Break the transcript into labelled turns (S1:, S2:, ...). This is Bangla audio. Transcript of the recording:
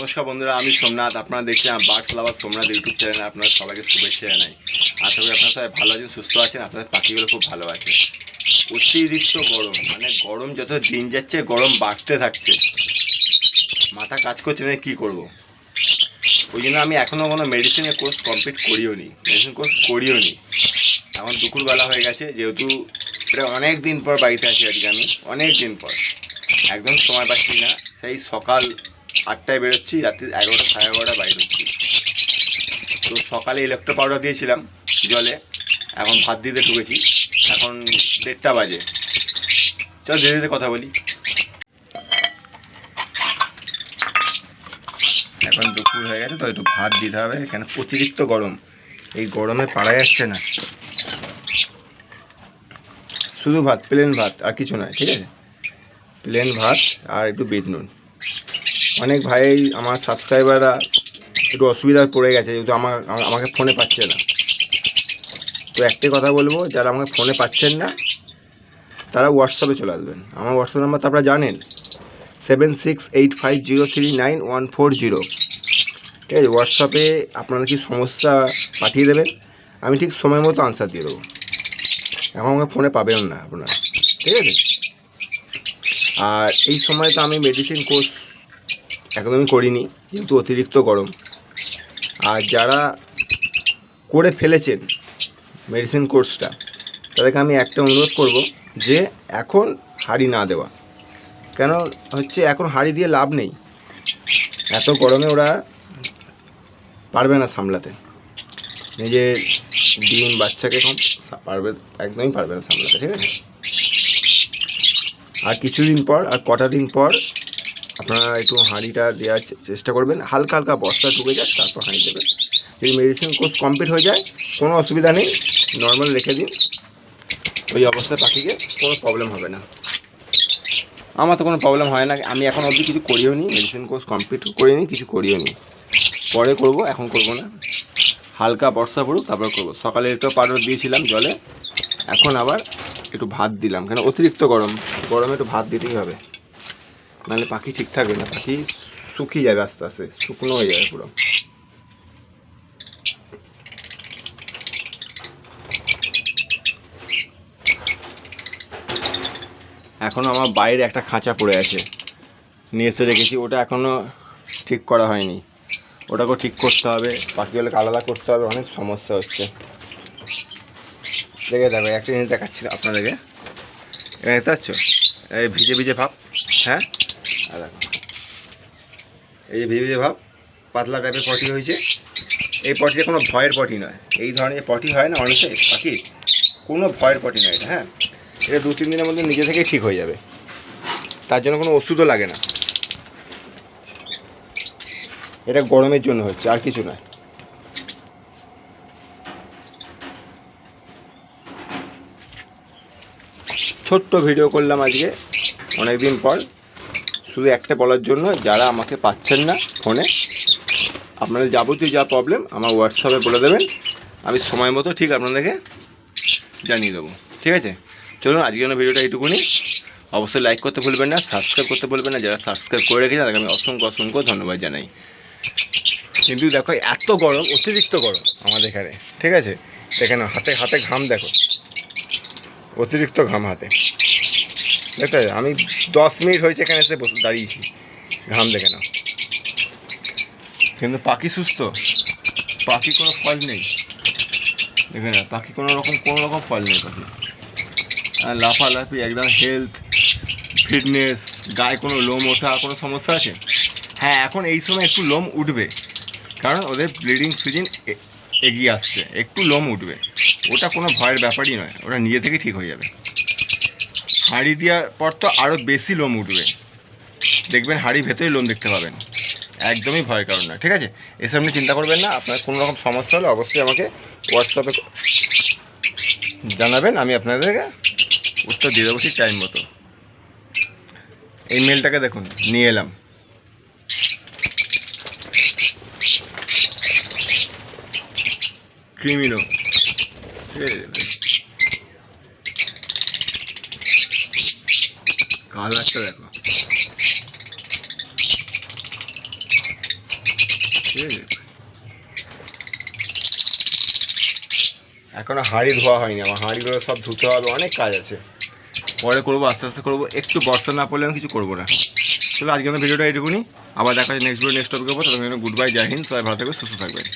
S1: নমস্কার বন্ধুরা, আমি সোমনাথ। আপনারা দেখছেন বার্ড ফ্লাওয়ার সোমনাথ ইউটিউব চ্যানেলে আপনারা সবাইকে শুভেচ্ছা জানাই। আশা করি আপনারা সবাই ভালো আছেন, সুস্থ আছেন, আপনাদের পাখিগুলো খুব ভালো আছে। অতিরিক্ত গরম মানে গরম যত দিন যাচ্ছে, গরম বাড়তে থাকছে। মাথা কাজ করছে না, কী করব? ওই জন্য আমি এখনও কোনো মেডিসিনের কোর্স কমপ্লিট করিও নি মেডিসিন কোর্স করিও নি। এখন দুপুরবেলা হয়ে গেছে, যেহেতু এটা অনেক দিন পর বাড়িতে আছি আজকে আমি, অনেক দিন পর। একদম সময় পাচ্ছি না, সেই সকাল আটটায় বেরোচ্ছি, রাত্রি এগারোটা সাড়ে এগারোটা বাইরে হচ্ছি তো সকালে ইলেকট্রো পাউডার দিয়েছিলাম জলে, এখন ভাত দিতে ঢুকেছি। এখন দেড়টা বাজে। চল ধীরে ধীরে কথা বলি। এখন দুপুর হয়ে গেছে, তো একটু ভাত দিতে হবে এখানে অতিরিক্ত গরম। এই গরমে পারা যাচ্ছে না। শুধু ভাত প্লেন ভাত, আর কিছু নয়, ঠিক আছে? প্লেন ভাত আর একটু বিট নুন। অনেক ভাই, আমার সাবস্ক্রাইবাররা একটু অসুবিধায় পড়ে গেছে, যেহেতু আমার, আমাকে ফোনে পাচ্ছে না। তো একটাই কথা বলব, যারা আমাকে ফোনে পাচ্ছেন না, তারা হোয়াটসঅ্যাপে চলে আসবেন। আমার হোয়াটসঅ্যাপ নাম্বার তো আপনারা জানেন seven six eight five zero three nine one four zero ঠিক আছে হোয়াটসঅ্যাপে আপনারা কি সমস্যা পাঠিয়ে দেবেন, আমি ঠিক সময় মতো আনসার দিয়ে দেবো। এখন আমাকে ফোনে পাবেন না আপনারা। ঠিক আছে? আর এই সময় তো আমি মেডিসিন কোর্স একদমই করিনি যেহেতু অতিরিক্ত গরম। আর যারা করে ফেলেছেন মেডিসিন কোর্সটা তাদেরকে আমি একটা অনুরোধ করব যে এখন হাড়ি না দেওয়া। কেন? হচ্ছে এখন হাড়ি দিয়ে লাভ নেই। এত গরমে ওরা পারবে না সামলাতে। নিজের ডিম, বাচ্চাকে কম পারবে, একদমই পারবে না সামলাতে, ঠিক আছে? আর কিছুদিন পর, আর কটা দিন পর আপনারা একটু হাঁড়িটা দেওয়ার চেষ্টা করবেন। হালকা হালকা বস্তা ঢুকে যায় তারপর হাঁড়ি দেবেন। যদি মেডিসিন কোর্স কমপ্লিট হয়ে যায়, কোনো অসুবিধা নেই নর্মাল রেখে দিন। ওই অবস্থায় পাখিকে কোনো প্রবলেম হবে না। আমার তো কোনো প্রবলেম হয় না। আমি এখন অবধি কিছু করিও নি মেডিসিন কোর্স কমপ্লিট করিনি কিছু করিও নি। পরে করব, এখন করব না। হালকা বর্ষা পড়ুক, তারপর করব। সকালে একটু পাউডার দিয়েছিলাম জলে। এখন আবার একটু ভাত দিলাম, কেন অতিরিক্ত গরম। গরমে একটু ভাত দিতেই হবে। নাহলে পাখি ঠিক থাকবে না, পাখি শুকিয়ে যাবে আস্তে আস্তে, শুকনো হয়ে যাবে পুরো। এখনও আমার বাইরে একটা খাঁচা পড়ে আছে, নিয়ে এসে রেখেছি, ওটা এখনও ঠিক করা হয়নি। ওটাকেও ঠিক করতে হবে, পাখিগুলোকে আলাদা করতে হবে, অনেক সমস্যা হচ্ছে। দেখে দেখো, একটা জিনিস দেখাচ্ছি আপনাদেরকে। এখানে দেখতে পাচ্ছ? এই ভিজে ভিজে ভাব হ্যাঁ? আর দেখো। এই যে ভেবে ভাব পাতলা টাইপের পটি হয়েছে। এই পটিটা কোনো ভয়ের পটি নয়। এই ধরনের যে পটি হয় না অনেকে পাখি কোনো ভয়ের পটি নয় এটা হ্যাঁ? এটা দু, তিন দিনের মধ্যে নিজে থেকেই ঠিক হয়ে যাবে। তার জন্য কোনো ওষুধও লাগে না। এটা গরমের জন্য হচ্ছে, আর কিছু নয়। ছোট্ট ভিডিও করলাম আজকে অনেক দিন পর। শুধু একটা বলার জন্য, যারা আমাকে পাচ্ছেন না ফোনে আপনাদের যাবতীয় যা প্রবলেম আমার হোয়াটসঅ্যাপে বলে দেবেন। আমি সময় মতো ঠিক আপনাদেরকে জানিয়ে দেবো। ঠিক আছে? চলুন, আজকের জন্য ভিডিওটা এইটুকুনি। অবশ্যই লাইক করতে ভুলবেন না সাবস্ক্রাইব করতে ভুলবেন না। যারা সাবস্ক্রাইব করে রেখেছেন, তাদেরকে আমি অসংখ্য অসংখ্য ধন্যবাদ জানাই। কিন্তু দেখো, এত গরম, অতিরিক্ত গরম আমাদের এখানে। ঠিক আছে? এখানে হাতে হাতে ঘাম দেখো। অতিরিক্ত ঘাম হাতে। দেখতে আমি দশ মিনিট হয়েছে এখানে এসে বসে দাঁড়িয়েছি। ঘাম দেখে না কিন্তু পাখি সুস্থ? পাখি কোনো ফল নেই। দেখে না পাখি কোনো রকম কোনো রকম ফল নেই পাখি। লাফালাফি, একদম হেলথ ফিটনেস গায়ে কোনো লোম ওঠা, কোনো সমস্যা আছে? হ্যাঁ এখন এই সময় একটু লোম উঠবে। কারণ ওদের ব্লিডিং সিজন এগিয়ে আসছে। একটু লোম উঠবে। ওটা কোনো ভয়ের ব্যাপারই নয়। ওটা নিজে থেকে ঠিক হয়ে যাবে। হাঁড়ি দেওয়ার পর তো আরও বেশি লোম উঠবে। দেখবেন হাঁড়ি ভেতরে লোম দেখতে পাবেন। একদমই ভয় কারণ না ঠিক আছে? এসব নিয়ে চিন্তা করবেন না, আপনার কোনো রকম সমস্যা হলে অবশ্যই আমাকে হোয়াটসঅ্যাপে জানাবেন, আমি আপনাদেরকে উত্তর দিয়ে দেবো ঠিক টাইম মতো। এই মেলটাকে দেখুন, নিয়ে এলাম। ক্রিমিনো ঠিক আছে? কালারটা দেখো। ঠিক আছে। এখনও হাঁড়ি ধোয়া হয়নি আমার। হাঁড়িগুলো সব ধুতে হবে, অনেক কাজ আছে। পরে করব, আস্তে আস্তে করব। একটু বর্ষা না পড়লে আমি কিছু করব না। চলো আজকে আমার ভিডিওটা এইটুকুনি। আবার দেখা হচ্ছে নেক্সট ভিডিও নেক্সট উপর। তখন গুড বাই জয় হিন্দ। সবাই ভালো থাকবে সুস্থ থাকবেন।